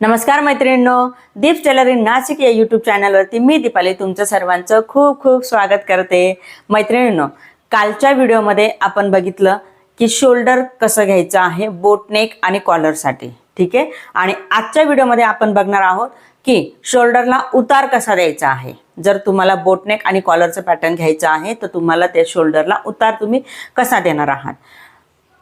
नमस्कार मैत्रिणींनो दीप टेलरिंग नाशिक या यूट्यूब चॅनलवरती मी दीपाली तुमचं सर्वांचं खूप खूप स्वागत करते. मैत्रिणींनो कालच्या व्हिडिओमध्ये आपण बघितलं की शोल्डर कसं घ्यायचं आहे बोटनेक आणि कॉलरसाठी ठीक आहे? आणि आजच्या व्हिडिओमध्ये आपण बघणार आहोत की शोल्डरला उतार कसा द्यायचा आहे. जर तुम्हाला बोटनेक आणि कॉलरचं पॅटर्न घ्यायचं आहे तर तुम्हाला त्या शोल्डरला उतार तुम्ही कसा देणार आहात.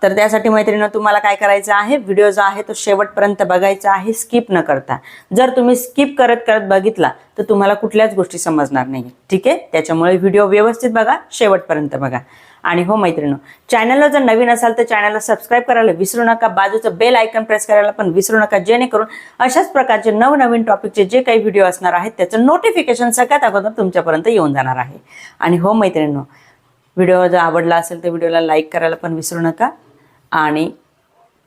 तर त्यासाठी मैत्रिणी तुम्हाला काय करायचं आहे? व्हिडिओ जो आहे तो शेवटपर्यंत बघायचा आहे. स्किप न करता. जर तुम्ही स्किप करत करत बघितला तर तुम्हाला कुठल्याच गोष्टी समजणार नाही ठीक आहे? त्याच्यामुळे व्हिडिओ व्यवस्थित बघा शेवटपर्यंत बघा. आणि हो मैत्रिणी चॅनलला जर नवीन असाल तर चॅनलला सबस्क्राईब करायला विसरू नका. बाजूचं बेल आयकन प्रेस करायला पण विसरू नका जेणेकरून अशाच प्रकारचे नवनवीन टॉपिकचे जे काही व्हिडिओ असणार आहेत त्याचं नोटिफिकेशन सगळ्यात अगोदर तुमच्यापर्यंत येऊन जाणार आहे. आणि हो मैत्रिणी व्हिडिओ जर आवडला असेल तर व्हिडिओला लाईक करायला पण विसरू नका. आणि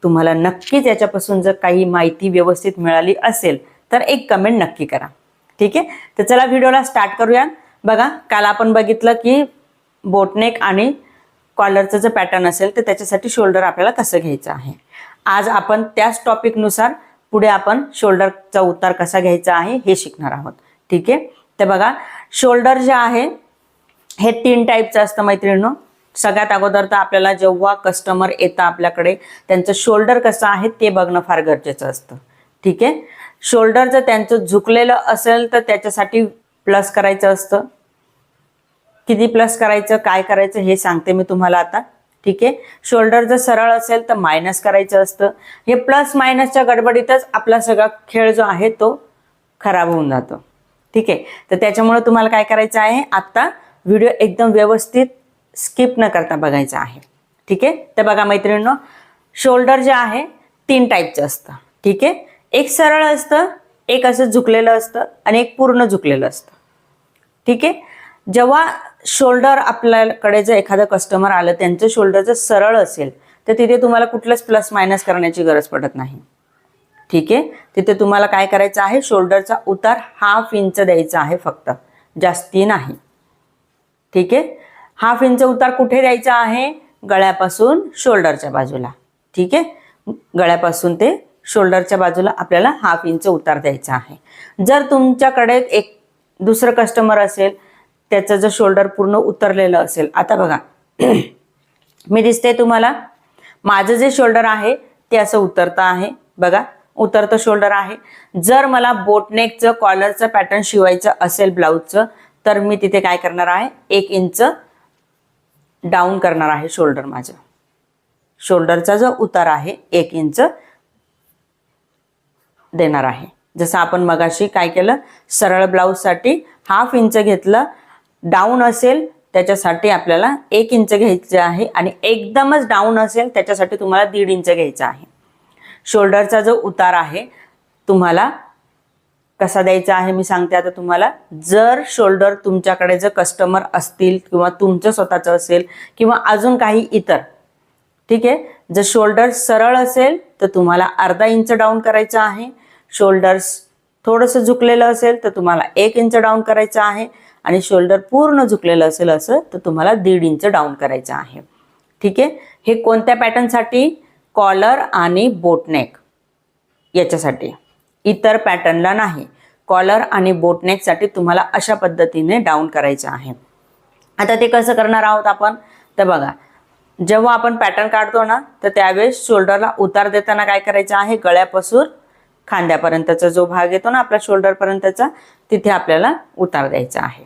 तुम्हाला नक्कीच याच्यापासून जर काही माहिती व्यवस्थित मिळाली असेल तर एक कमेंट नक्की करा. ठीक आहे? तर चला व्हिडिओला स्टार्ट करूया. बघा काल आपण बघितलं की बोटनेक आणि कॉलरचं जर पॅटर्न असेल तर त्याच्यासाठी शोल्डर आपल्याला कसं घ्यायचं आहे? आज आपण त्याच टॉपिकनुसार पुढे आपण शोल्डरचा उतार कसा घ्यायचा आहे हे शिकणार आहोत. ठीक आहे? तर बघा शोल्डर जे आहे हे तीन टाईपचं असतं मैत्रिणींनो. सगळ्यात अगोदर तर आपल्याला जेव्हा कस्टमर येतं आपल्याकडे त्यांचं शोल्डर कसं आहे ते बघणं फार गरजेचं असतं. ठीक आहे? शोल्डर जर त्यांचं झुकलेलं असेल तर त्याच्यासाठी प्लस करायचं असतं. किती प्लस करायचं काय करायचं हे सांगते मी तुम्हाला आता. ठीक आहे? शोल्डर जर सरळ असेल तर मायनस करायचं असतं. हे प्लस मायनसच्या गडबडीतच आपला सगळा खेळ जो आहे तो खराब होऊन जातो. ठीक आहे? तर त्याच्यामुळे तुम्हाला काय करायचं आहे? आत्ता व्हिडिओ एकदम व्यवस्थित स्किप न करता बघायचं आहे. ठीक आहे? तर बघा मैत्रिणींनो शोल्डर जे आहे तीन टाईपचं असतं. ठीक आहे? एक सरळ असतं एक असं झुकलेलं असतं आणि एक पूर्ण झुकलेलं असतं. ठीक आहे? जेव्हा शोल्डर आपल्याकडे जर एखादं कस्टमर आलं त्यांचं शोल्डर जर सरळ असेल तर तिथे तुम्हाला कुठलंच प्लस मायनस करण्याची गरज पडत नाही. ठीक आहे? तिथे तुम्हाला काय करायचं आहे? शोल्डरचा उतार हाफ इंच द्यायचा आहे फक्त. जास्ती नाही. ठीक आहे? हाफ इंच उतार कुठे द्यायचा आहे? गळ्यापासून शोल्डरच्या बाजूला. ठीक आहे? गळ्यापासून ते शोल्डरच्या बाजूला आपल्याला हाफ इंच उतार द्यायचा आहे. जर तुमच्याकडे एक दुसरं कस्टमर असेल त्याचं जर शोल्डर पूर्ण उतरलेलं असेल आता बघा. मी दिसते तुम्हाला. माझं जे शोल्डर आहे ते असं उतरतं आहे. बघा उतरतं शोल्डर आहे. जर मला बोटनेकचं कॉलरचं पॅटर्न शिवायचं असेल ब्लाऊजचं तर मी तिथे काय करणार आहे? एक इंच डाऊन करणार आहे शोल्डर माझं. शोल्डरचा जो उतार आहे एक इंच देणार आहे. जसं आपण मगाशी काय केलं सरळ ब्लाऊजसाठी हाफ इंच घेतलं डाऊन असेल त्याच्यासाठी आपल्याला एक इंच घ्यायचं आहे आणि एकदमच डाऊन असेल त्याच्यासाठी तुम्हाला दीड इंच घ्यायचं आहे. शोल्डरचा जो उतार आहे तुम्हाला कसा द्यायचा आहे मी सांगते आता तुम्हाला. जर शोल्डर तुमच्याकडे जर कस्टमर असतील किंवा तुमचं स्वतःचं असेल किंवा अजून काही इतर ठीक आहे? जर शोल्डर सरळ असेल तर तुम्हाला अर्धा इंच डाऊन करायचं आहे. शोल्डर्स थोडंसं झुकलेलं असेल तर तुम्हाला एक इंच डाऊन करायचं आहे. आणि शोल्डर पूर्ण झुकलेलं असेल असं तर तुम्हाला दीड इंच डाऊन करायचं आहे. ठीक आहे? हे कोणत्या पॅटर्नसाठी कॉलर आणि बोटनेक याच्यासाठी. इतर पॅटर्नला नाही. कॉलर आणि बोटनेकसाठी तुम्हाला अशा पद्धतीने डाऊन करायचं आहे. आता ते कसं करणार आहोत आपण? तर बघा जेव्हा आपण पॅटर्न काढतो ना तर त्यावेळेस शोल्डरला उतार देताना काय करायचं आहे? गळ्यापासून खांद्यापर्यंतचा जो भाग येतो ना आपल्या शोल्डरपर्यंतचा तिथे आपल्याला उतार द्यायचा आहे.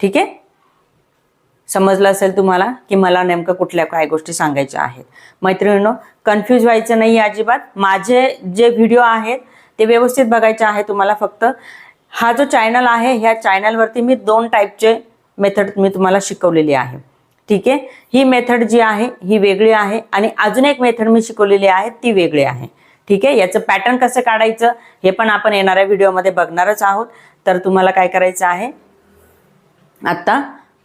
ठीक आहे? समजलं असेल तुम्हाला की मला नेमकं कुठल्या काय गोष्टी सांगायच्या आहेत? मैत्रिणींनो कन्फ्यूज व्हायचं नाही अजिबात. माझे जे व्हिडिओ आहेत ते व्यवस्थित बघायचे आहे तुम्हाला फक्त. हा जो चॅनल आहे ह्या चॅनलवरती मी दोन टाईपचे मेथड मी तुम्हाला शिकवलेली आहे. ठीक आहे? ही मेथड जी आहे ही वेगळी आहे आणि अजून एक मेथड मी शिकवलेली आहे ती वेगळी आहे. ठीक आहे? याचं पॅटर्न कसं काढायचं हे पण आपण येणाऱ्या व्हिडिओमध्ये बघणारच आहोत. तर तुम्हाला काय करायचं आहे? आत्ता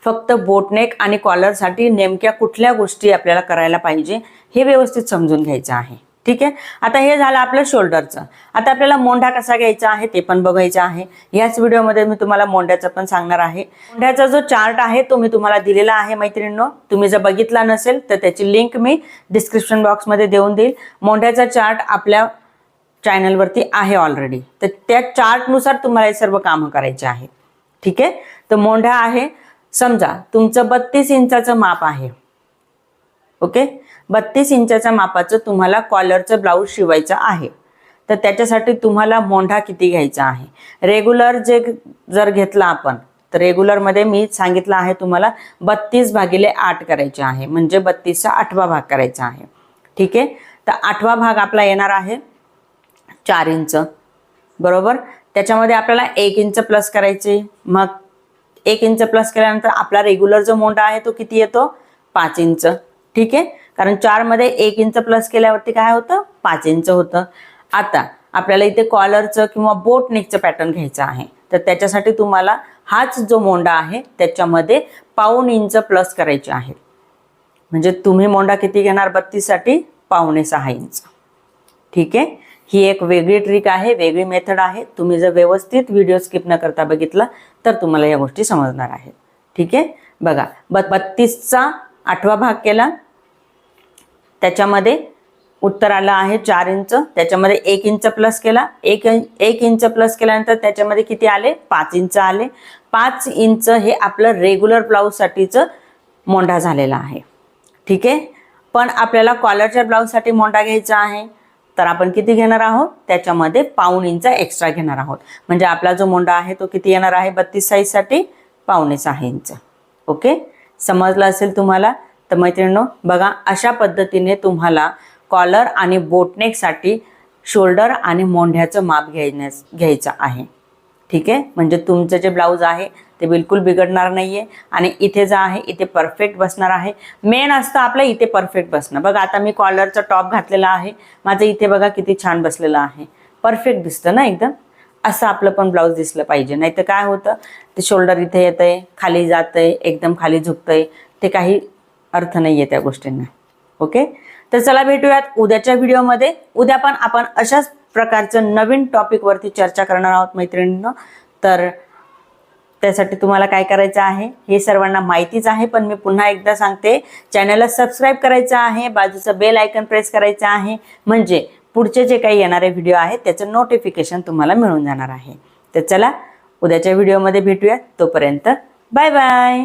फक्त बोटनेक आणि कॉलरसाठी नेमक्या कुठल्या गोष्टी आपल्याला करायला पाहिजे हे व्यवस्थित समजून घ्यायचं आहे. ठीक आहे? आता हे झालं आपलं शोल्डरचं आता आपल्याला मोंढा कसा घ्यायचा आहे ते पण बघायचं आहे. याच व्हिडिओमध्ये मी तुम्हाला मोंढ्याचं पण सांगणार आहे. मोंढ्याचा जो चार्ट आहे तो मी तुम्हाला दिलेला आहे मैत्रिणींनो. तुम्ही जर बघितला नसेल तर त्याची लिंक मी डिस्क्रिप्शन बॉक्समध्ये देऊन देईल. मोंढ्याचा चार्ट आपल्या चॅनलवरती आहे ऑलरेडी तर त्या चार्टनुसार तुम्हाला हे सर्व कामं करायचे आहेत ठीक आहे? तर मोंढा आहे. समजा तुमचं बत्तीस इंचाचं माप आहे. ओके? बत्तीस इंचाच्या मापाचं तुम्हाला कॉलरचं ब्लाऊज शिवायचं आहे. तर त्याच्यासाठी तुम्हाला मोंढा किती घ्यायचा आहे? रेग्युलर जे जर घेतला आपण तर रेग्युलरमध्ये मी सांगितलं आहे तुम्हाला बत्तीस भागिले आठ करायचे आहे. म्हणजे बत्तीसचा आठवा भाग करायचा आहे. ठीक आहे? तर आठवा भाग आपला येणार आहे चार इंच. बरोबर? त्याच्यामध्ये आपल्याला एक इंच प्लस करायचे. मग एक इंच प्लस केल्यानंतर आपला रेग्युलर जो मोंढा आहे तो किती येतो? पाच इंच. ठीक आहे? कारण चारमध्ये एक इंच प्लस केल्यावरती काय होतं? पाच इंच होतं. आता आपल्याला इथे कॉलरचं किंवा बोट नेकचं पॅटर्न घ्यायचं आहे. तर त्याच्यासाठी तुम्हाला हाच जो मोंडा आहे त्याच्यामध्ये पाऊन इंच प्लस करायचे आहे. म्हणजे तुम्ही मोंडा किती घेणार? बत्तीससाठी पावणे सहा इंच. ठीक आहे? ही एक वेगळी ट्रिक आहे वेगळी मेथड आहे. तुम्ही जर व्यवस्थित व्हिडिओ स्किप न करता बघितला तर तुम्हाला या गोष्टी समजणार आहेत. ठीक आहे? बघा ब बत्तीसचा आठवा भाग केला. त्याच्यामध्ये उत्तर आलं आहे चार इंच. त्याच्यामध्ये एक इंच प्लस केला. एक एक इंच प्लस केल्यानंतर त्याच्यामध्ये किती आले? पाच इंच आले. पाच इंच हे आपलं रेग्युलर ब्लाऊजसाठीचं मोंढा झालेला आहे. ठीक आहे? पण आपल्याला कॉलरच्या ब्लाऊजसाठी मोंढा घ्यायचा आहे. तर आपण किती घेणार आहोत? त्याच्यामध्ये पाऊण इंच एक्स्ट्रा घेणार आहोत. म्हणजे आपला जो मोंडा आहे तो किती येणार आहे? बत्तीस साईजसाठी पावणे सहा इंच. ओके? समजलं असेल तुम्हाला? तर मैत्रिणींनो बघा अशा पद्धतीने तुम्हाला कॉलर आणि बोटनेकसाठी शोल्डर आणि मोंढ्याचं माप घेण्यास घ्यायचं आहे. ठीक आहे? म्हणजे तुमचं जे ब्लाऊज आहे ते बिलकुल बिघडणार नाही आहे आणि इथे जे आहे इथे परफेक्ट बसणार आहे. मेन असतं आपलं इथे परफेक्ट बसणं. बघा आता मी कॉलरचा टॉप घातलेला आहे. माझं इथे बघा किती छान बसलेलं आहे. परफेक्ट दिसतं ना एकदम? असं आपलं पण ब्लाऊज दिसलं पाहिजे. नाही तर काय होतं? ते शोल्डर इथे येतंय खाली जातंय एकदम खाली झुकतंय. ते काही अर्थ नाही आहे त्या गोष्टींना. ओके तर चला भेटूयात उद्याच्या व्हिडिओमध्ये. उद्या पण आपण अशाच प्रकारचं नवीन टॉपिकवरती चर्चा करणार आहोत मैत्रिणींनो. तर त्यासाठी तुम्हाला काय करायचं आहे हे सर्वांना माहितीच आहे पण मी पुन्हा एकदा सांगते चॅनलला सबस्क्राईब करायचं आहे बाजूचं बेल आयकन प्रेस करायचं आहे म्हणजे पुढचे जे काही येणारे व्हिडिओ आहेत त्याचं नोटिफिकेशन तुम्हाला मिळून जाणार आहे. तर चला उद्याच्या व्हिडिओमध्ये भेटूया तोपर्यंत बाय बाय